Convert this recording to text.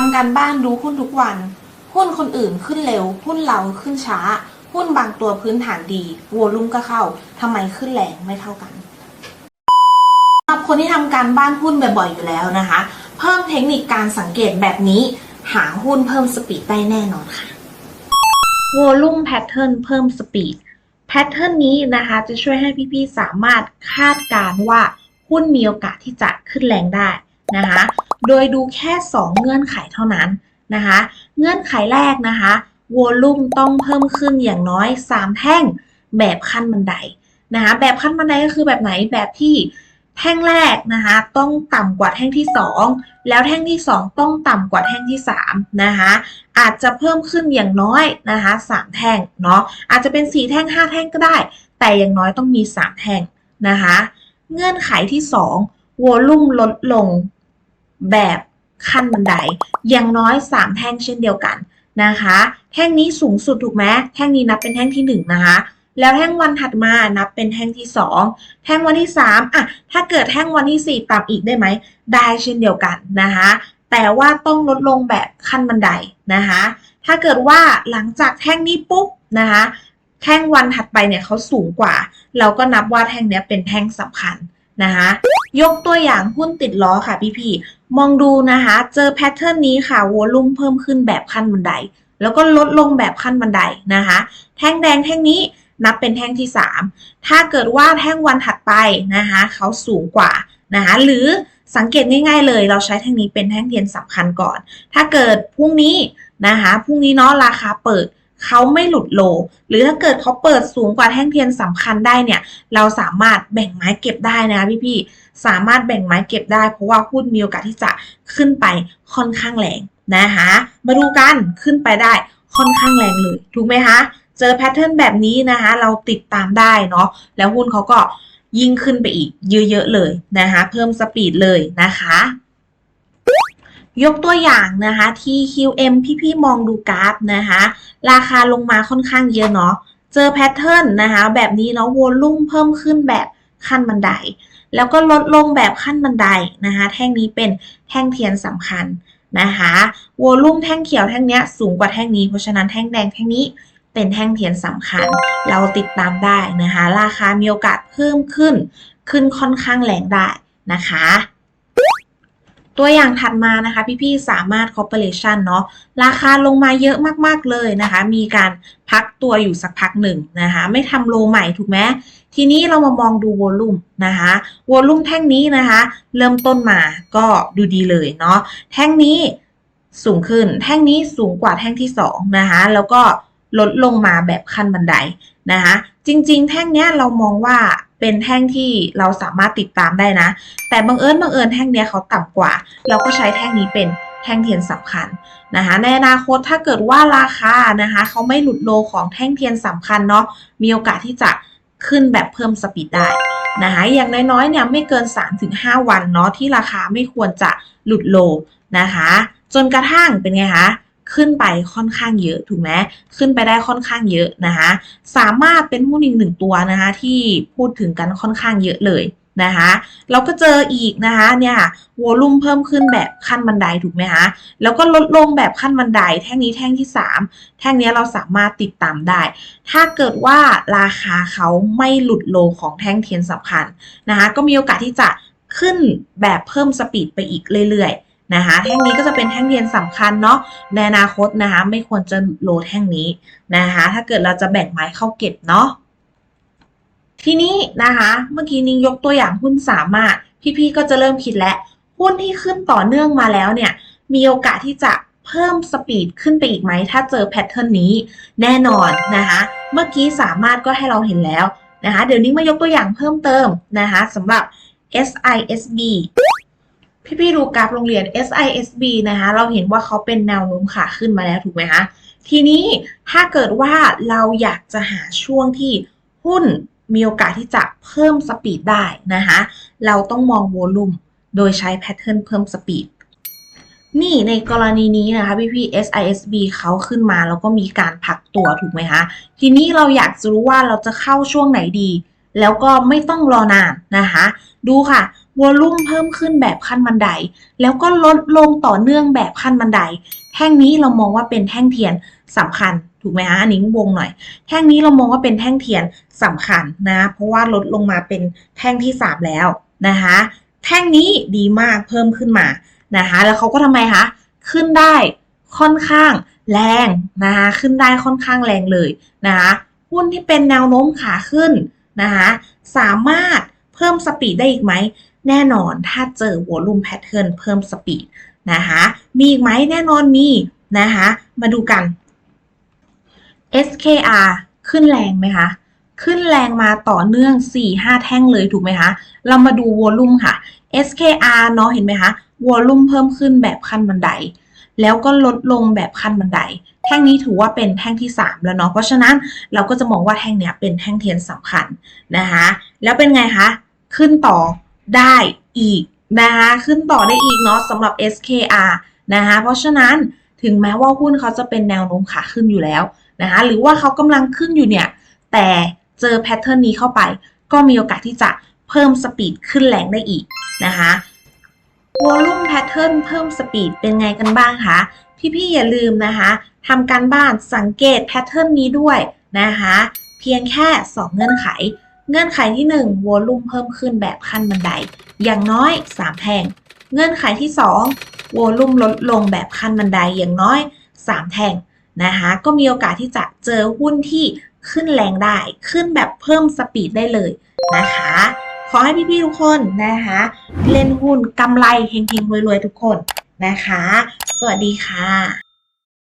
ทำการบ้านดูหุ้นทุกวัน หุ้นคนอื่นขึ้นเร็ว หุ้นเราขึ้นช้า หุ้นบางตัวพื้นฐานดีวอลุ่มก็เข้าทำไมขึ้นแรงไม่เท่ากันสำหรับคนที่ทำการบ้านหุ้นบ่อยๆอยู่แล้วนะคะ เพิ่มเทคนิคการสังเกตแบบนี้ หาหุ้นเพิ่มสปีดได้แน่นอนค่ะ Volume Pattern เพิ่มสปีดแพทเทิร์นนี้นะคะจะช่วยให้พี่ๆสามารถคาดการณ์ว่าหุ้นมีโอกาสที่จะขึ้นแรงได้นะคะ โดยดูแค่ 2 เงื่อนไขเท่านั้นนะคะ เงื่อนไขแรกนะคะวอลุ่มต้องเพิ่มขึ้นอย่างน้อย 3 แท่งแบบขั้นบันไดนะคะแบบขั้นบันไดก็คือแบบไหนแบบที่แท่งแรกนะคะต้องต่ำกว่าแท่งที่ 2 แล้วแท่งที่ 2 ต้องต่ำกว่าแท่งที่3นะคะอาจจะเพิ่มขึ้นอย่างน้อยนะคะ3แท่งเนาะอาจจะเป็น 4 แท่ง 5 แท่งก็ได้ แต่อย่างน้อยต้องมี 3 แท่งนะคะเงื่อนไขที่ 2วอลุ่มลดลง แบบขั้นบันไดอย่างน้อย 3 แท่งเช่นเดียวกันนะคะ แท่งนี้สูงสุดถูกไหมแท่งนี้นับเป็นแท่งที่ 1 นะคะ แล้วแท่งวันถัดมานับเป็นแท่งที่ 2 แท่งวันที่ 3อะถ้าเกิดแท่งวันที่ 4 ต่ำอีกได้ไหมได้เช่นเดียวกันนะคะ แต่ว่าต้องลดลงแบบขั้นบันไดนะคะ ถ้าเกิดว่าหลังจากแท่งนี้ปุ๊บนะคะ แท่งวันถัดไปเนี่ยเขาสูงกว่า เราก็นับว่าแท่งนี้เป็นแท่งสำคัญ นะคะยกตัวอย่างหุ้นติดล้อค่ะพี่ๆมองดูนะคะ เจอแพทเทิร์นนี้ค่ะวอลุ่มเพิ่มขึ้นแบบขั้นบันได แล้วก็ลดลงแบบขั้นบันไดนะคะ แท่งแดงแท่งนี้นับเป็นแท่งที่ 3 ถ้าเกิดว่าแท่งวันถัดไปนะคะเขาสูงกว่านะคะหรือสังเกตง่ายๆเลย เราใช้แท่งนี้เป็นแท่งเทียนสำคัญก่อน ถ้าเกิดพรุ่งนี้นะคะพรุ่งนี้เนาะราคาเปิด เขาไม่หลุดโล หรือถ้าเกิดเขาเปิดสูงกว่าแท่งเทียนสำคัญได้เนี่ย เราสามารถแบ่งไม้เก็บได้นะคะพี่ๆ สามารถแบ่งไม้เก็บได้ เพราะว่าหุ้นมีโอกาสที่จะขึ้นไปค่อนข้างแรงนะคะมาดูกันขึ้นไปได้ค่อนข้างแรงเลย ถูกไหมคะ เจอแพทเทิร์นแบบนี้นะคะเราติดตามได้เนาะแล้วหุ้นเขาก็ยิ่งขึ้นไปอีกเยอะๆเลยนะคะเพิ่มสปีดเลยนะคะ ยกตัวอย่างนะคะที่ QM พี่ๆมองดูกราฟนะคะ ราคาลงมาค่อนข้างเยอะเนาะ เจอแพทเทิร์นนะคะแบบนี้เนาะวอลุ่มเพิ่มขึ้นแบบขั้นบันได แล้วก็ลดลงแบบขั้นบันไดนะคะ แท่งนี้เป็นแท่งเทียนสำคัญนะคะวอลุ่มแท่งเขียวแท่งนี้สูงกว่าแท่งนี้ เพราะฉะนั้นแท่งแดงแท่งนี้เป็นแท่งเทียนสำคัญ เราติดตามได้นะคะ ราคามีโอกาสเพิ่มขึ้น ขึ้นค่อนข้างแรงได้นะคะ ตัวอย่างถัดมานะคะ พี่ๆสามารถ corporation เนาะราคาลงมาเยอะมากๆเลยนะคะ มีการพักตัวอยู่สักพักหนึ่งนะคะ ไม่ทำโลใหม่ถูกไหมทีนี้เรามามองดูวอลุ่มนะคะวอลุ่มแท่งนี้นะคะ เริ่มต้นมาก็ดูดีเลยเนาะแท่งนี้สูงขึ้น แท่งนี้สูงกว่าแท่งที่สองนะคะ แล้วก็ลดลงมาแบบขั้นบันไดนะคะ จริง ๆ แท่งเนี้ยเรามองว่า เป็นแท่งที่เราสามารถติดตามได้นะ แต่บังเอิญบังเอิญแท่งเนี้ยเขาต่ำกว่า เราก็ใช้แท่งนี้เป็นแท่งเทียนสำคัญนะคะ ในอนาคตถ้าเกิดว่าราคานะคะเขาไม่หลุดโลของแท่งเทียนสำคัญเนาะมีโอกาสที่จะขึ้นแบบเพิ่มสปีดได้นะคะอย่างน้อยๆเนี่ยไม่เกิน 3-5 วันเนาะที่ราคาไม่ควรจะหลุดโลนะคะ จนกระทั่งเป็นไงคะ ขึ้นไปค่อนข้างเยอะถูกไหมขึ้นไปได้ค่อนข้างเยอะนะคะสามารถเป็นหุ้นอีกหนึ่งตัวนะคะที่พูดถึงกันค่อนข้างเยอะเลยนะคะเราก็เจออีกนะคะเนี่ยวอลุ่มเพิ่มขึ้นแบบขั้นบันไดถูกไหมคะแล้วก็ลดลงแบบขั้นบันไดแท่งนี้แท่งที่ 3 แท่งนี้เราสามารถติดตามได้ ถ้าเกิดว่าราคาเขาไม่หลุดโลของแท่งเทียนสำคัญนะคะก็มีโอกาสที่จะขึ้นแบบเพิ่มสปีดไปอีกเรื่อยๆ นะคะแท่งนี้ก็จะเป็นแท่งเทียนสำคัญเนาะในอนาคตนะคะไม่ควรจะโหลดแท่งนี้นะคะถ้าเกิดเราจะแบ่งไม้เข้าเก็บเนาะทีนี้นะคะเมื่อกี้นิ้งยกตัวอย่างหุ้นสามารถพี่ๆก็จะเริ่มคิดแล้วหุ้นที่ขึ้นต่อเนื่องมาแล้วเนี่ยมีโอกาสที่จะเพิ่มสปีดขึ้นไปอีกไหม ถ้าเจอแพทเทิร์นนี้แน่นอนนะคะเมื่อกี้สามารถก็ให้เราเห็นแล้วนะคะเดี๋ยวนิ้มายกตัวอย่างเพิ่มเติมนะคะสำหรับ SISB พี่ๆดูกราฟโรงเรียน SISB นะคะ เราเห็นว่าเขาเป็นแนวโน้มขาขึ้นมาแล้วถูกไหมคะทีนี้ถ้าเกิดว่าเราอยากจะหาช่วงที่หุ้นมีโอกาสที่จะเพิ่มสปีดได้นะคะ เราต้องมองโวลุ่มโดยใช้แพทเทิร์นเพิ่มสปีด นี่ในกรณีนี้นะคะพี่พี่ SISB เขาขึ้นมาแล้วก็มีการพักตัวถูกไหมคะ ทีนี้เราอยากจะรู้ว่าเราจะเข้าช่วงไหนดี แล้วก็ไม่ต้องรอนานนะคะ ดูค่ะ วอลลุ่มเพิ่มขึ้นแบบขั้นบันได แล้วก็ลดลงต่อเนื่องแบบขั้นบันได แท่งนี้เรามองว่าเป็นแท่งเทียนสำคัญถูกไหมคะอันนี้วงหน่อย แท่งนี้เรามองว่าเป็นแท่งเทียนสำคัญนะ เพราะว่าลดลงมาเป็นแท่งที่3แล้วนะคะแท่งนี้ดีมากเพิ่มขึ้นมานะคะแล้วเขาก็ทำไมคะขึ้นได้ค่อนข้างแรงนะคะขึ้นได้ค่อนข้างแรงเลยนะคะหุ้นที่เป็นแนวโน้มขาขึ้นนะคะสามารถเพิ่มสปีดได้อีกไหม แน่นอนถ้าเจอวอลุ่มแพทเทิร์นเพิ่มสปีดนะคะมีอีกไหมแน่นอนมีนะคะมาดูกัน SKR ขึ้นแรงไหมคะขึ้นแรงมาต่อเนื่อง 4-5 แท่งเลยถูกไหมคะ เรามาดูวอลุ่มค่ะ SKR เนาะเห็นไหมคะวอลุ่มเพิ่มขึ้นแบบขั้นบันได แล้วก็ลดลงแบบขั้นบันได แท่งนี้ถือว่าเป็นแท่งที่ 3 แล้วเนาะเพราะฉะนั้นเราก็จะมองว่าแท่งเนี้ยเป็นแท่งเทียนสำคัญนะคะแล้วเป็นไงคะ ขึ้นต่อ ได้อีกนะคะขึ้นต่อได้อีกเนาะสำหรับ SKR นะคะเพราะฉะนั้นถึงแม้ว่าหุ้นเขาจะเป็นแนวโน้มขาขึ้นอยู่แล้วนะคะหรือว่าเขากำลังขึ้นอยู่เนี่ย แต่เจอแพทเทิร์นนี้เข้าไป ก็มีโอกาสที่จะเพิ่มสปีดขึ้นแรงได้อีกนะคะวอลุ่มแพทเทิร์นเพิ่มสปีดเป็นไงกันบ้างคะพี่ๆอย่าลืมนะคะทำการบ้านสังเกตแพทเทิร์นนี้ด้วยนะคะเพียงแค่ 2 เงื่อนไข เงื่อนไขที่1วอลุ่มเพิ่มขึ้นแบบขั้นบันได อย่างน้อย 3 แท่ง เงื่อนไขที่2วอลุ่มลดลงแบบขั้นบันไดอย่างน้อย 3 แท่งนะคะก็มีโอกาสที่จะเจอหุ้นที่ขึ้นแรงได้ ขึ้นแบบเพิ่มสปีดได้เลยนะคะ ขอให้พี่ๆทุกคนนะคะ เล่นหุ้นกำไรเฮงๆรวยๆทุกคนนะคะ สวัสดีค่ะ